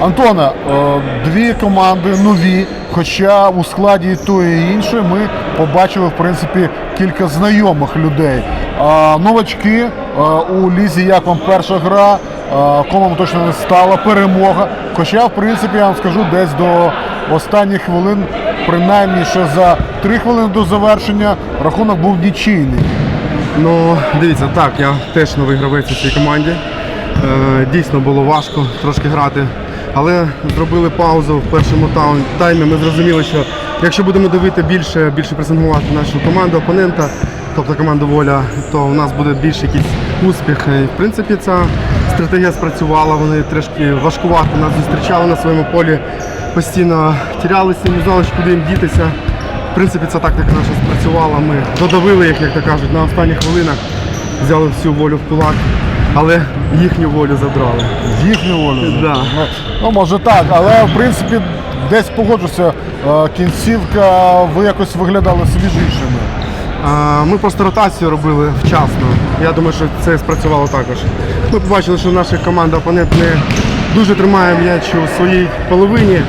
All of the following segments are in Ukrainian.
Антоне, е, дві команди нові, хоча у складі тої і іншої ми побачили в принципі кілька знайомих людей. Новачки е, у лізі, як вам перша гра, е, комом точно не стала перемога. Хоча, в принципі, я вам скажу, десь до останніх хвилин, принаймні ще за три хвилини до завершення, рахунок був нічийний. Ну, дивіться, так, я теж новий гравець у цій команді. Дійсно було важко трошки грати. Але зробили паузу в першому таймі. Ми зрозуміли, що якщо будемо дивити більше, більше пресингувати нашу команду, опонента, тобто команду воля, то у нас буде більше якийсь успіх. І, в принципі, ця стратегія спрацювала. Вони трошки важкувато нас зустрічали на своєму полі, постійно тірялися, не знали, куди їм дітися. В принципі, ця тактика наша спрацювала. Ми додавили їх, як то кажуть, на останніх хвилинах, взяли всю волю в кулак, але їхню волю забрали. Їхню волю. Да. Ну, може так, але в принципі десь погоджуся. е, Кінцівка, ви якось виглядали свіжішими. Ми просто ротацію робили вчасно. Я думаю, що це спрацювало також. Ми побачили, що наша команда опонент не дуже тримає м'яч у своїй половині.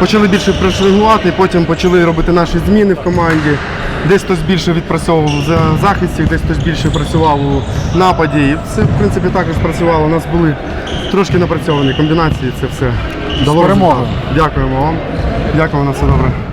Почали більше прешлингувати, потім почали робити наші зміни в команді. Десь хтось більше відпрацьовував в захисті, десь хтось більше працював у нападі. І це, в принципі, також працювало. У нас були трошки напрацьовані комбінації, це все дало перемогою. Дякуємо вам. Дякую на все добре.